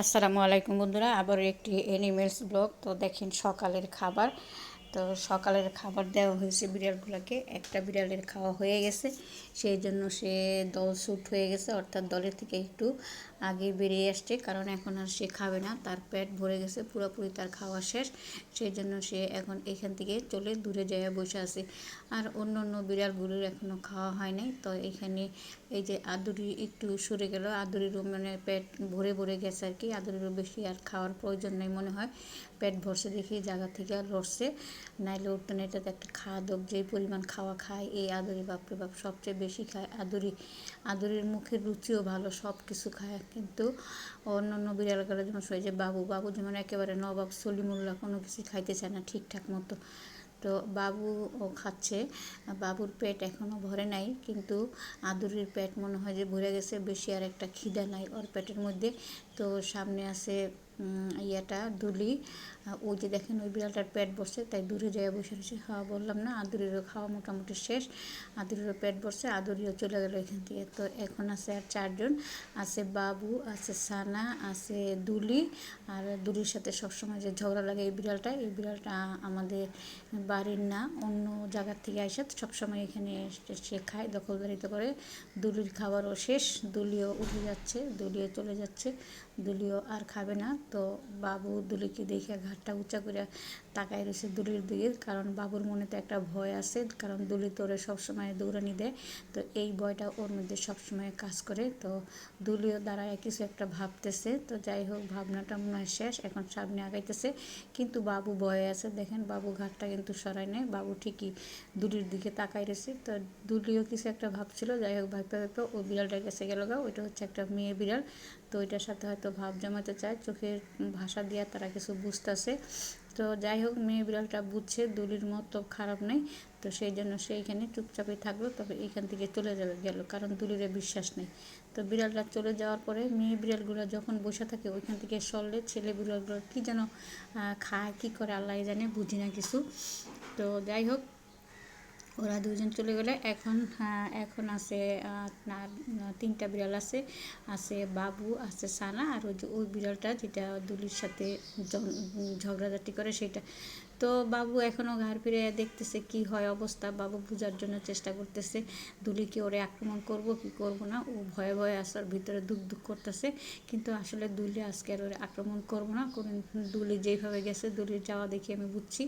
আসসালামু আলাইকুম বন্ধুরা আবার একটি এনিমেলস ব্লগ তো দেখেন সকালের খাবার। তো সকালের খাবার দেওয়া হয়েছে বিড়ালগুলোকে। একটা বিড়ালের খাওয়া হয়ে গেছে। সেই জন্য সে দল শুট হয়ে গেছে। অর্থাৎ দলের থেকে একটু আগে বেরিয়ে আসছে। কারণ এখন আর সে খাবে না। তার পেট ভরে গেছে। পুরোপুরি তার খাওয়া শেষ। সেই জন্য সে এখন এখান থেকে চলে দূরে যায় বসে আছে। আর অন্য অন্য বিড়ালগুলোর এখনও খাওয়া হয় নাই। তো এখানে এই যে আদুরি একটু সরে গেল। আদুরিরও মানে পেট ভরে ভরে গেছে আর কি। আদুরিরও বেশি আর খাওয়ার প্রয়োজন নেই মনে হয়। পেট ভরছে দেখি জায়গা থেকে আর লড়ছে। নাইলে উঠতো না এটাতে একটা খাওয়া দোক যে পরিমাণ খাওয়া খায়, এই আদুরি, বাপরে বাপ, সবচেয়ে বেশি খায় আদুরি। আদুরির মুখের রুচিও ভালো সব কিছু খায়। কিন্তু অন্য অন্য বিড়ালগুলো যেমন সই যে বাবু বাবু যেমন একেবারে নবাব সলিমুল্লাহ, কোনো কিছু খাইতে চায় না ঠিকঠাক মতো। তো বাবু ও খাচ্ছে, বাবুর পেট এখনও ভরে নাই, কিন্তু আদুরির পেট মনে হয় যে ভরে গেছে, বেশি আর একটা খিদা নাই ওর পেটের মধ্যে। তো সামনে আছে ইয়েটা, দুলি। ওই যে দেখেন, ওই বিড়ালটার পেট বসছে, তাই দূরে যায় বসে রয়েছে খাওয়া বললাম না। আদুরিরও খাওয়া মোটামুটি শেষ। আদুরিরও পেট বসছে, আদুরিও চলে গেল এখান থেকে। তো এখন আছে আর চারজন। আছে বাবু, আছে সানা, আছে দুলি। আর দুলির সাথে সবসময় যে ঝগড়া লাগে এই বিড়ালটা এই বিড়ালটা আমাদের বাড়ির না, অন্য জায়গার থেকে আসে। সবসময় এখানে সে খায়, দখলদারিতে করে। দুলির খাবারও শেষ, দুলিও উঠে যাচ্ছে, দুলিও চলে যাচ্ছে, দুলিও আর খাবে না। তো বাবু দুলিকে দেখে ঘাটটা উঁচা করে তাকায় রয়েছে দুলির দিকে, কারণ বাবুর মনে তো একটা ভয় আছে, কারণ দুলি তোরে সবসময় দৌড়ানি দেয়। তো এই ভয়টা ওর মধ্যে সবসময় কাজ করে। তো দুলিও দাঁড়ায় কিছু একটা ভাবতেছে। তো যাই হোক, ভাবনাটা মনে হয় শেষ, এখন সামনে আগাইতেছে। কিন্তু বাবু ভয়ে আছে। দেখেন বাবু ঘাটটা কিন্তু সরাই নেয় বাবু ঠিকই দুলির দিকে তাকাই রয়েছে তো দুলিও কিছু একটা ভাবছিল। যাই হোক, ভাবতে ভাবতে ও বিড়ালটার কাছে গেল গা। ওইটা হচ্ছে একটা মেয়ে বিড়াল। তো ওইটার সাথে হয়তো ভাব জমাতে চায়। চোখের ভাষা দিয়ে তারা কিছু বুঝতেছে। তো যাই হোক, মেয়ে বিড়ালটা বুঝছে, দুলির মতো খারাপ নেই। তো সেই জন্য সে এখানে চুপচাপই থাকল, তবে এখান থেকে চলে যাবে গেল, কারণ দুলিরে বিশ্বাস নেই। তো বিড়ালটা চলে যাওয়ার পরে মেয়ে বিড়ালগুলো যখন বসে থাকে, ওইখান থেকে সরলে ছেলে বিড়ালগুলো কী যেন খায়, কী করে আল্লাহ জানে, বুঝি না কিছু। তো যাই হোক ওরা দুজন চলে গেলে। এখন এখন আছে আপনার তিনটা বিড়াল আছে। আছে বাবু, আছে সানা, আর ওই যে, ওই বিড়ালটা যেটা দুলির সাথে ঝগড়াঝাটি করে, সেটা তো বাবু এখনও ঘাড় ফিরে দেখতেছে কি হয় অবস্থা। বাবু বোঝার জন্য চেষ্টা করতেছে, দুলিকে ওরে আক্রমণ করব কি করব না। ও ভয়ে ভয়ে আসার ভিতরে দুঃখ দুঃখ করতেছে, কিন্তু আসলে দুলি আজকে আর ওরে আক্রমণ করব না। কারণ দুলি যেইভাবে গেছে, দুলির যাওয়া দেখে আমি বুঝছি,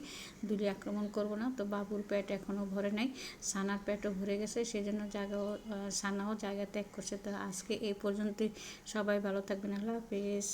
দুলি আক্রমণ করব না। তো বাবুর পেট এখনও ভরে নাই, সানার পেটও ভরে গেছে সেই জন্য জায়গাও সানাও জায়গা ত্যাগ করছে। তো আজকে এই পর্যন্তই। সবাই ভালো থাকবেন, আল্লাহ হাফিজ।